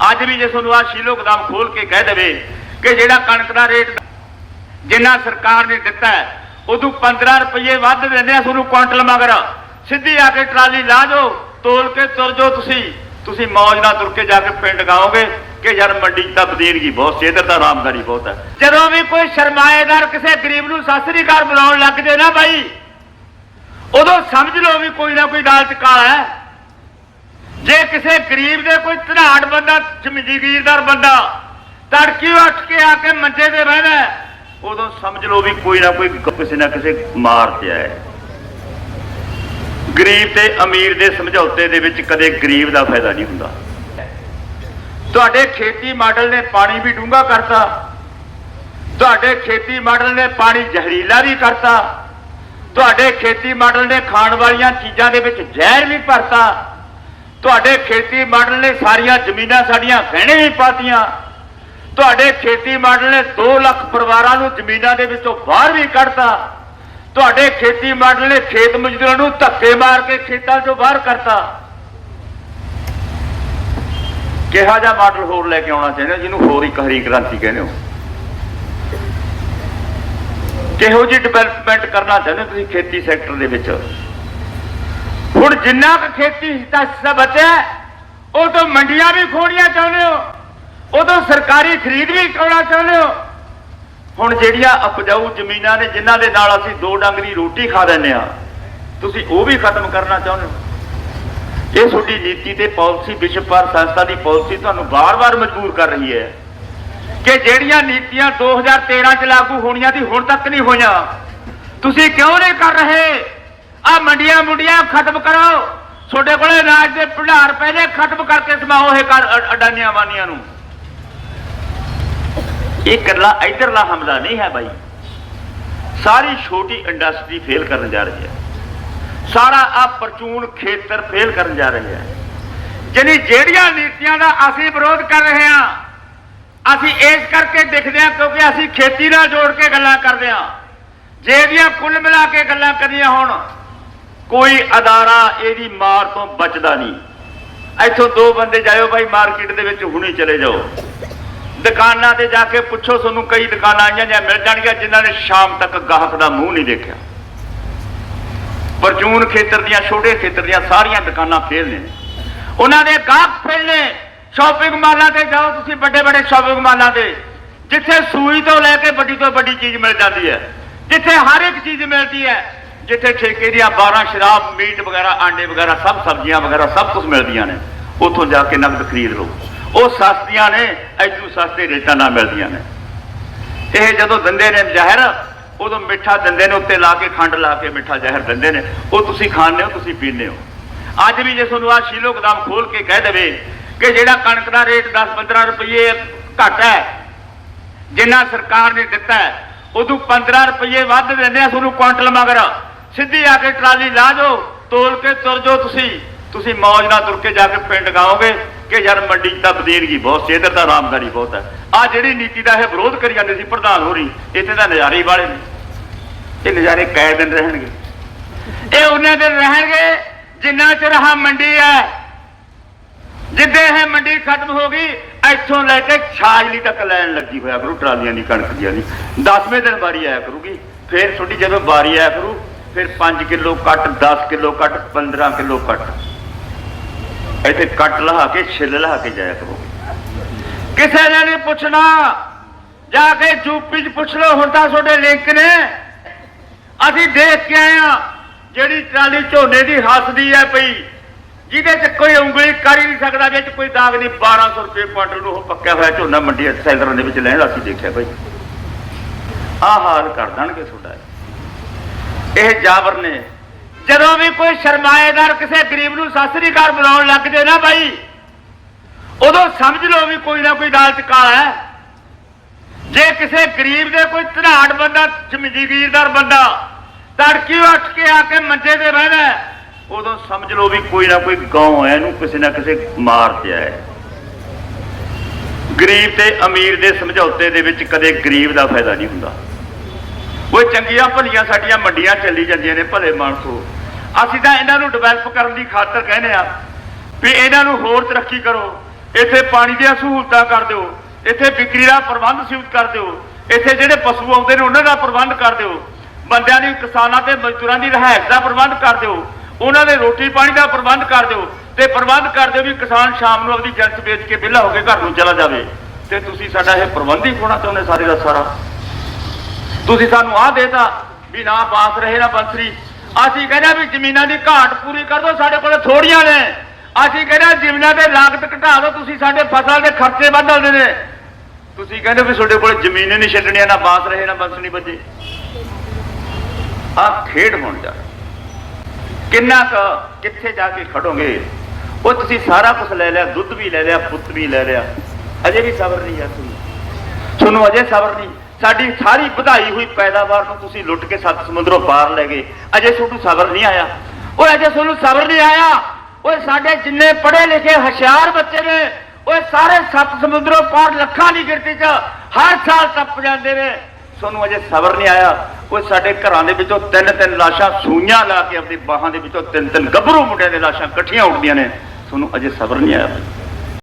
ਅੱਜ ਵੀ ਜੇ ਤੁਹਾਨੂੰ ਆ ਸ਼ੀਲੋ ਗਦਾਮ ਖੋਲ ਕੇ ਕਹਿ ਦੇਵੇ ਕਿ ਜਿਹੜਾ ਕਣਕ ਦਾ ਰੇਟ ਜਿੰਨਾ ਸਰਕਾਰ ਨੇ ਦਿੱਤਾ ਹੈ, ਉਦੋਂ 15 ਰੁਪਏ ਵੱਧ ਦਿੰਦੇ ਆ ਤੁਹਾਨੂੰ ਕੁਆਂਟਲ ਮਗਰ। ਸਿੱਧੀ ਆ ਕੇ ਟਰਾਲੀ ਲਾ ਜਾਓ ਤੋਲ ਕੇ ਤੁਰ ਜਾਓ ਤੁਸੀਂ। ਤੁਸੀਂ ਮੌਜ ਨਾਲ ਤੁਰ ਕੇ ਜਾ ਕੇ ਪਿੰਡ ਗਾਓਗੇ ਕਿ ਯਾਰ ਮੰਡੀ 'ਚ ਤਾਂ ਬਦੀਨਗੀ ਬਹੁਤ ਸੀ ਇੱਧਰ ਤਾਂ ਆਰਾਮਦਾਰੀ ਬਹੁਤ ਹੈ। ਜਦੋਂ ਵੀ ਕੋਈ ਸਰਮਾਏਦਾਰ ਕਿਸੇ ਗਰੀਬ ਨੂੰ ਸਾਸਰੀਕਾਰ ਬੁਲਾਉਣ ਲੱਗ ਜੇ ਨਾ ਬਾਈ ਉਦੋਂ ਸਮਝ ਲਓ ਵੀ ਕੋਈ ਨਾ ਕੋਈ ਲਾਲਚ ਕਾਲਾ ਹੈ। ਜੇ ਕਿਸੇ ਗਰੀਬ ਦੇ ਕੋਈ ਧਨਾੜ ਬੰਦਾ ਜ਼ਮੀਨਦਾਰ ਬੰਦਾ ਤੜਕੀ ਉੱਠ ਕੇ ਆ ਕੇ ਮੰਜੇ ਤੇ ਬਹਿਣਾ ਉਦੋਂ ਸਮਝ ਲਓ ਵੀ ਕੋਈ ਨਾ ਕੋਈ ਕਿਸੇ ਨਾ ਕਿਸੇ ਮਾਰ ਤੇ ਹੈ। ਗਰੀਬ ਤੇ ਅਮੀਰ ਦੇ ਸਮਝੌਤੇ ਦੇ ਵਿੱਚ ਕਦੇ ਗਰੀਬ ਦਾ ਫਾਇਦਾ ਨਹੀਂ ਹੁੰਦਾ। ਤੁਹਾਡੇ ਖੇਤੀ ਮਾਡਲ ਨੇ ਪਾਣੀ ਵੀ ਡੂੰਘਾ ਕਰਤਾ। ਤੁਹਾਡੇ ਖੇਤੀ ਮਾਡਲ ਨੇ ਪਾਣੀ ਜ਼ਹਿਰੀਲਾ ਵੀ ਕਰਤਾ। ਤੁਹਾਡੇ ਖੇਤੀ ਮਾਡਲ ਨੇ ਖਾਣ ਵਾਲੀਆਂ ਚੀਜ਼ਾਂ ਦੇ ਵਿੱਚ ਜ਼ਹਿਰ ਵੀ ਭਰਤਾ। ਤੁਹਾਡੇ ਖੇਤੀ ਮਾਡਲ ਨੇ ਸਾਰੀਆਂ ਜ਼ਮੀਨਾਂ ਸਾਡੀਆਂ ਗਹਿਣੇ ਵੀ ਪਾਤੀਆਂ। ਤੁਹਾਡੇ ਖੇਤੀ ਮਾਡਲ ਨੇ 2 ਲੱਖ ਪਰਿਵਾਰਾਂ ਨੂੰ ਜ਼ਮੀਨਾਂ ਦੇ ਵਿੱਚੋਂ ਬਾਹਰ ਵੀ ਕੱਢਤਾ। ਤੁਹਾਡੇ ਖੇਤੀ ਮਾਡਲ ਨੇ ਖੇਤ ਮਜ਼ਦੂਰਾਂ ਨੂੰ ਧੱਕੇ ਮਾਰ ਕੇ ਖੇਤਾਂ 'ਚੋਂ ਬਾਹਰ ਕਰਤਾ। ਕਿਹਾ ਜਿਹਾ ਮਾਡਲ ਹੋਰ ਲੈ ਕੇ ਆਉਣਾ ਚਾਹੀਦਾ ਜਿਹਨੂੰ ਹੋਰ ਇੱਕ ਹਰੀ ਕ੍ਰਾਂਤੀ ਕਹਿੰਦੇ ਹੋ? ਕਿਹੋ ਜਿਹੀ ਡਿਵੈਲਪਮੈਂਟ ਕਰਨਾ ਚਾਹੁੰਦੇ ਹੋ ਤੁਸੀਂ ਖੇਤੀ ਸੈਕਟਰ ਦੇ ਵਿੱਚ? ਹੁਣ ਜਿੰਨਾ ਕੁ ਖੇਤੀ ਦਾ ਹਿੱਸਾ ਬਚਿਆ ਉਹ ਤੋਂ ਮੰਡੀਆਂ ਵੀ ਖੋਣੀਆਂ ਚਾਹੁੰਦੇ ਹੋ, ਉਦੋਂ ਸਰਕਾਰੀ ਖਰੀਦ ਵੀ ਕਰਾਉਣਾ ਚਾਹੁੰਦੇ ਹੋ। ਹੁਣ ਜਿਹੜੀਆਂ ਉਪਜਾਊ ਜ਼ਮੀਨਾਂ ਨੇ, ਜਿਨ੍ਹਾਂ ਦੇ ਨਾਲ ਅਸੀਂ ਦੋ ਡੰਗ ਰੋਟੀ ਖਾ ਲੈਂਦੇ ਆ ਤੁਸੀਂ ਉਹ ਵੀ ਖਤਮ ਕਰਨਾ ਚਾਹੁੰਦੇ ਹੋ? ਇਹ ਤੁਹਾਡੀ ਨੀਤੀ ਤੇ ਪਾਲਿਸੀ ਵਿਸ਼ਵ ਭਰ ਸੰਸਥਾ ਦੀ ਪਾਲਿਸੀ ਤੁਹਾਨੂੰ ਵਾਰ-ਵਾਰ ਮਜਬੂਰ ਕਰ ਰਹੀ ਹੈ ਕਿ ਜਿਹੜੀਆਂ ਨੀਤੀਆਂ 2013 ਚ ਲਾਗੂ ਹੋਣੀਆਂ ਸੀ, ਹੁਣ ਤੱਕ ਨਹੀਂ ਹੋਈਆਂ। ਤੁਸੀਂ ਕਿਉਂ ਨਹੀਂ ਕਰ ਰਹੇ? ਆ ਮੰਡੀਆਂ ਮੁੰਡੀਆਂ ਖਤਮ ਕਰੋ। ਤੁਹਾਡੇ ਕੋਲੇ ਰਾਜ ਦੇ ਭੰਡਾਰ ਪਹਿਲੇ ਖਤਮ ਕਰਕੇ ਸਮਾਓ ਇਹ ਕਰ ਅਡਾਨੀਆਂ ਵਾਨੀਆਂ ਨੂੰ। ਇਹ ਕਰਲਾ ਇਧਰਲਾ ਹਮਲਾ ਨਹੀਂ ਹੈ ਬਾਈ। ਸਾਰੀ ਛੋਟੀ ਇੰਡਸਟਰੀ ਫੇਲ ਕਰਨ ਜਾ ਰਹੀ ਹੈ। ਸਾਰਾ ਆ ਪਰਚੂਨ ਖੇਤਰ ਫੇਲ ਕਰਨ ਜਾ ਰਹੀ ਹੈ। ਜਾਣੀ ਜਿਹੜੀਆਂ ਨੀਤੀਆਂ ਦਾ ਅਸੀਂ ਵਿਰੋਧ ਕਰ ਰਹੇ ਹਾਂ, ਅਸੀਂ ਇਸ ਕਰਕੇ ਦਿਖਦੇ ਹਾਂ ਕਿਉਂਕਿ ਅਸੀਂ ਖੇਤੀ ਨਾਲ ਜੋੜ ਕੇ ਗੱਲਾਂ ਕਰਦੇ ਹਾਂ। ਜਿਹੜੀਆਂ ਇਹਦੀਆਂ ਕੁੱਲ ਮਿਲਾ ਕੇ ਗੱਲਾਂ ਕਰੀਆਂ ਹੋਣ ਕੋਈ ਅਦਾਰਾ ਇਹਦੀ ਮਾਰ ਤੋਂ ਬਚਦਾ ਨਹੀਂ। ਇੱਥੋਂ ਦੋ ਬੰਦੇ ਜਾਇਓ ਬਾਈ ਮਾਰਕੀਟ ਦੇ ਵਿੱਚ ਹੁਣੀ ਚਲੇ ਜਾਓ। ਦੁਕਾਨਾਂ ਤੇ ਜਾ ਕੇ ਪੁੱਛੋ, ਤੁਹਾਨੂੰ ਕਈ ਦੁਕਾਨਾਂ ਆਈਆਂ ਜਾਂ ਮਿਲ ਜਾਣਗੀਆਂ ਜਿਨ੍ਹਾਂ ਨੇ ਸ਼ਾਮ ਤੱਕ ਗਾਹਕ ਦਾ ਮੂੰਹ ਨਹੀਂ ਦੇਖਿਆ। ਪਰਚੂਨ ਖੇਤਰ ਦੀਆਂ, ਛੋਟੇ ਖੇਤਰ ਦੀਆਂ ਸਾਰੀਆਂ ਦੁਕਾਨਾਂ ਫੇਲ ਨੇ। ਉਹਨਾਂ ਦੇ ਗਾਹਕ ਫੇਲ ਨੇ। ਸ਼ਾਪਿੰਗ ਮਾਲਾਂ ਤੇ ਜਾਓ ਤੁਸੀਂ, ਵੱਡੇ ਵੱਡੇ ਸ਼ਾਪਿੰਗ ਮਾਲਾਂ ਤੇ। ਜਿੱਥੇ ਸੂਈ ਤੋਂ ਲੈ ਕੇ ਵੱਡੀ ਤੋਂ ਵੱਡੀ ਚੀਜ਼ ਮਿਲ ਜਾਂਦੀ ਹੈ, ਜਿੱਥੇ ਹਰ ਇੱਕ ਚੀਜ਼ ਮਿਲਦੀ ਹੈ ਜਿੱਥੇ ਠੇਕੇ ਦੀਆਂ 12 ਸ਼ਰਾਬ, ਮੀਟ ਵਗੈਰਾ, ਆਂਡੇ ਵਗੈਰਾ, ਸਭ ਸਬਜ਼ੀਆਂ ਵਗੈਰਾ ਸਭ ਕੁਝ ਮਿਲਦੀਆਂ ਨੇ। ਉੱਥੋਂ ਜਾ ਕੇ ਨਗਦ ਖਰੀਦ ਲਓ। ਉਹ ਸਸਤੀਆਂ ਨੇ ਐਦੋਂ ਸਸਤੇ ਰੇਟਾਂ ਨਾਲ ਮਿਲਦੀਆਂ ਨੇ। ਇਹ ਜਦੋਂ ਦਿੰਦੇ ਨੇ ਜ਼ਹਿਰ, ਉਦੋਂ ਮਿੱਠਾ ਦਿੰਦੇ ਨੇ, ਉੱਤੇ ਲਾ ਕੇ, ਖੰਡ ਲਾ ਕੇ ਮਿੱਠਾ ਜ਼ਹਿਰ ਦਿੰਦੇ ਨੇ। ਉਹ ਤੁਸੀਂ ਖਾਂਦੇ ਹੋ, ਤੁਸੀਂ ਪੀਂਦੇ ਹੋ। ਅੱਜ ਵੀ ਜੇ ਤੁਹਾਨੂੰ ਆ ਸ਼ੀਲੋ ਗਦਾਮ ਖੋਲ ਕੇ ਕਹਿ ਦੇਵੇ ਕਿ ਜਿਹੜਾ ਕਣਕ ਦਾ ਰੇਟ 10-15 ਰੁਪਏ ਘੱਟ ਹੈ, ਜਿੰਨਾ ਸਰਕਾਰ ਨੇ ਦਿੱਤਾ ਉਦੋਂ 15 ਰੁਪਏ ਵੱਧ ਦਿੰਦੇ ਆ ਤੁਹਾਨੂੰ ਕੁਇੰਟਲ ਮਗਰ। ਸਿੱਧੀ ਆ ਕੇ ਟਰਾਲੀ ਲਾ ਜਾਓ, ਤੋਲ ਕੇ ਤੁਰ ਜਾਓ ਤੁਸੀਂ। ਤੁਸੀਂ ਮੌਜ ਨਾਲ ਤੁਰ ਕੇ ਜਾ ਕੇ ਪਿੰਡ ਗਾਓਗੇ ਕਿ ਯਾਰ ਮੰਡੀ ਤਾਂ ਬਦੀਨਗੀ ਬਹੁਤ ਸੀ, ਇੱਧਰ ਤਾਂ ਆਰਾਮਦਾਰੀ ਬਹੁਤ ਹੈ। ਆ ਜਿਹੜੀ ਨੀਤੀ ਦਾ ਇਹ ਵਿਰੋਧ ਕਰੀ ਜਾਂਦੇ ਸੀ ਪ੍ਰਧਾਨ ਹੋਰੀ, ਇੱਥੇ ਤਾਂ ਨਜ਼ਾਰੇ ਵਾਲੇ ਨੇ। ਇਹ ਨਜ਼ਾਰੇ ਕੈ ਦਿਨ ਰਹਿਣਗੇ। ਇਹ ਉਹਨਾਂ ਦਿਨ ਰਹਿਣਗੇ ਜਿੰਨਾ ਚਿਰ ਆਹ ਮੰਡੀ ਹੈ। ਜਿੱਦੇ ਇਹ ਮੰਡੀ ਖਤਮ ਹੋ ਗਈ, ਇੱਥੋਂ ਲੈ ਕੇ ਛਾਜਲੀ ਤੱਕ ਲੈਣ ਲੱਗੀ ਹੋਇਆ ਕਰੂ, ਟਰਾਲੀਆਂ ਦੀ ਕਣਕ ਦੀਆਂ ਦੀ 10ਵੇਂ ਦਿਨ ਵਾਰੀ ਆਇਆ ਕਰੂਗੀ, ਫਿਰ ਤੁਹਾਡੀ ਜਦੋਂ ਵਾਰੀ ਆਇਆ ਕਰੂ ਫਿਰ 5 ਕਿਲੋ ਕੱਟ 10 ਕਿਲੋ ਕੱਟ 15 ਕਿਲੋ ਕੱਟ। ਇੱਥੇ ਕੱਟ ਲਹਾ ਕੇ, ਛਿੱਲ ਲਹਾ ਕੇ ਜਾਇਆ ਕਰੋਗੇ ਕਿਸੇ ਨੇ ਨਹੀਂ ਪੁੱਛਣਾ। ਜਾ ਕੇ ਯੂਪੀ 'ਚ ਪੁੱਛ ਲਓ, ਹੁਣ ਤਾਂ ਤੁਹਾਡੇ ਲਿੰਕ ਨੇ। ਅਸੀਂ ਦੇਖ ਕੇ ਆਏ ਆ ਜਿਹੜੀ ਟਰਾਲੀ ਝੋਨੇ ਦੀ ਹੱਸਦੀ ਹੈ ਪਈ, ਜਿਹਦੇ 'ਚ ਕੋਈ ਉਂਗਲੀ ਕਰ ਹੀ ਨਹੀਂ ਸਕਦਾ ਵਿੱਚ ਕੋਈ ਦਾਗ ਨਹੀਂ। 1200 ਰੁਪਏ ਕੁਇੰਟਲ ਨੂੰ ਉਹ ਪੱਕਿਆ ਹੋਇਆ ਝੋਨਾ ਮੰਡੀ ਸੈਲਰਾਂ ਦੇ ਵਿੱਚ ਲੈਣ, ਅਸੀਂ ਦੇਖਿਆ ਭਾਈ ਆਹ ਹਾਲ ਕਰ ਦੇਣਗੇ ਤੁਹਾਡਾ। ਇਹ ਜਾਬਰ ਨੇ। ਜਦੋਂ ਵੀ ਕੋਈ ਸਰਮਾਏਦਾਰ ਕਿਸੇ ਗਰੀਬ ਨੂੰ ਸਾਸਰੀਕਾਰ ਬੁਲਾਉਣ ਲੱਗ ਜੇ ਨਾ ਬਾਈ, ਉਦੋਂ ਸਮਝ ਲਓ ਵੀ ਕੋਈ ਨਾ ਕੋਈ ਲਾਲਚ ਕਾਲਾ ਹੈ। ਜੇ ਕਿਸੇ ਗਰੀਬ ਦੇ ਕੋਈ ਧਨਾੜ ਬੰਦਾ ਜ਼ਮੀਨਦਾਰ ਬੰਦਾ ਤੜਕੀ ਉੱਠ ਕੇ ਆ ਕੇ ਮੰਜੇ ਤੇ ਬਹਿਣਾ ਉਦੋਂ ਸਮਝ ਲਓ ਵੀ ਕੋਈ ਨਾ ਕੋਈ ਗਾਉਂ ਹੈ, ਇਹਨੂੰ ਕਿਸੇ ਨਾ ਕਿਸੇ ਮਾਰ ਪਿਆ ਹੈ। ਗਰੀਬ ਤੇ ਅਮੀਰ ਦੇ ਸਮਝੌਤੇ ਦੇ ਵਿੱਚ ਕਦੇ ਗਰੀਬ ਦਾ ਫਾਇਦਾ ਨਹੀਂ ਹੁੰਦਾ। ਉਹ ਚੰਗੀਆਂ ਭਲੀਆਂ ਸਾਡੀਆਂ ਮੰਡੀਆਂ ਚੱਲੀ ਜਾਂਦੀਆਂ ਨੇ ਭਲੇ ਮਾਨਸੋ। ਅਸੀਂ ਤਾਂ ਇਹਨਾਂ ਨੂੰ ਡਿਵੈਲਪ ਕਰਨ ਦੀ ਖਾਤਰ ਕਹਿੰਦੇ ਆ ਵੀ ਇਹਨਾਂ ਨੂੰ ਹੋਰ ਤਰੱਕੀ ਕਰੋ। ਇੱਥੇ ਪਾਣੀ ਦੀਆਂ ਸਹੂਲਤਾਂ ਕਰ ਦਿਓ। ਇੱਥੇ ਵਿਕਰੀ ਦਾ ਪ੍ਰਬੰਧ ਸੀਮਿਤ ਕਰ ਦਿਓ। ਇੱਥੇ ਜਿਹੜੇ ਪਸ਼ੂ ਆਉਂਦੇ ਨੇ ਉਹਨਾਂ ਦਾ ਪ੍ਰਬੰਧ ਕਰ ਦਿਓ। ਬੰਦਿਆਂ ਦੀ, ਕਿਸਾਨਾਂ ਤੇ ਮਜ਼ਦੂਰਾਂ ਦੀ ਰਿਹਾਇਸ਼ ਦਾ ਪ੍ਰਬੰਧ ਕਰ ਦਿਓ। ਉਹਨਾਂ ਦੇ ਰੋਟੀ ਪਾਣੀ ਦਾ ਪ੍ਰਬੰਧ ਕਰ ਦਿਓ। ਤੇ ਪ੍ਰਬੰਧ ਕਰ ਦਿਓ ਵੀ ਕਿਸਾਨ ਸ਼ਾਮ ਨੂੰ ਆਪਣੀ ਜਨਤ ਵੇਚ ਕੇ ਵਿਹਲਾ ਹੋ ਕੇ ਘਰ ਨੂੰ ਚਲਾ ਜਾਵੇ। ਤੇ ਤੁਸੀਂ ਸਾਡਾ ਇਹ ਪ੍ਰਬੰਧ ਹੀ ਹੋਣਾ ਚਾਹੁੰਦੇ ਸਾਰੇ ਦਾ ਸਾਰਾ। ਤੁਸੀਂ ਸਾਨੂੰ ਆਹ ਦੇਤਾ ਵੀ ਨਾ ਬਾਸ ਰਹੇ ਨਾ ਬੰਸਰੀ ਅਸੀਂ ਕਹਿੰਦੇ ਵੀ ਜ਼ਮੀਨਾਂ ਦੀ ਘਾਟ ਪੂਰੀ ਕਰ ਦਿਓ, ਸਾਡੇ ਕੋਲ ਥੋੜੀਆਂ ਨੇ। ਅਸੀਂ ਕਹਿੰਦੇ ਜ਼ਮੀਨਾਂ ਦੇ ਲਾਗਤ ਘਟਾ ਦਿਓ, ਤੁਸੀਂ ਸਾਡੇ ਫਸਲ ਦੇ ਖਰਚੇ ਵਧਾਉਂਦੇ ਨੇ। ਤੁਸੀਂ ਕਹਿੰਦੇ ਵੀ ਤੁਹਾਡੇ ਕੋਲ ਜ਼ਮੀਨ ਨਹੀਂ ਛੱਡਣੀਆਂ ਨਾ ਬਾਸ ਰਹੇ, ਨਾ ਬੰਸਣੀ ਬੱਜੇ ਆਹ ਖੇਡ ਹੋਣ ਜਾ। ਕਿੰਨਾ ਕੁ, ਕਿੱਥੇ ਜਾ ਕੇ ਖੜੋਗੇ? ਉਹ ਤੁਸੀਂ ਸਾਰਾ ਕੁਝ ਲੈ ਲਿਆ, ਦੁੱਧ ਵੀ ਲੈ ਲਿਆ, ਪੁੱਤ ਵੀ ਲੈ ਲਿਆ। ਅਜੇ ਵੀ ਸਬਰ ਨਹੀਂ ਹੈ ਤੁਹਾਨੂੰ ਤੁਹਾਨੂੰ ਅਜੇ ਸਬਰ ਨਹੀਂ। ਸਾਡੀ ਸਾਰੀ ਵਧਾਈ ਹੋਈ ਪੈਦਾਵਾਰ ਨੂੰ ਤੁਸੀਂ ਲੁੱਟ ਕੇ ਸੱਤ ਸਮੁੰਦਰੋਂ ਪਾਰ ਲੈ ਗਏ। ਅਜੇ ਤੁਹਾਨੂੰ ਸਬਰ ਨਹੀਂ ਆਇਆ। ਓਏ, ਅਜੇ ਤੁਹਾਨੂੰ ਸਬਰ ਨਹੀਂ ਆਇਆ। ਓਏ, ਸਾਡੇ ਜਿੰਨੇ ਪੜ੍ਹੇ ਲਿਖੇ ਹੁਸ਼ਿਆਰ ਬੱਚੇ ਨੇ, ਓਏ, ਸਾਰੇ ਸੱਤ ਸਮੁੰਦਰੋਂ ਪਾਰ ਲੱਖਾਂ ਦੀ ਗਿਣਤੀ 'ਚ ਹਰ ਸਾਲ ਟੱਪ ਜਾਂਦੇ ਨੇ। ਤੁਹਾਨੂੰ ਅਜੇ ਸਬਰ ਨਹੀਂ ਆਇਆ। ਓਏ, ਸਾਡੇ ਘਰਾਂ ਦੇ ਵਿੱਚੋਂ ਤਿੰਨ ਤਿੰਨ ਲਾਸ਼ਾਂ ਸੂਈਆਂ ਲਾ ਕੇ ਆਪਣੀ ਬਾਹਾਂ ਦੇ ਵਿੱਚੋਂ ਤਿੰਨ ਤਿੰਨ ਗੱਭਰੂ ਮੁੰਡਿਆਂ ਦੇ ਲਾਸ਼ਾਂ ਇਕੱਠੀਆਂ ਉੱਠਦੀਆਂ ਨੇ। ਤੁਹਾਨੂੰ ਅਜੇ ਸਬਰ ਨਹੀਂ ਆਇਆ।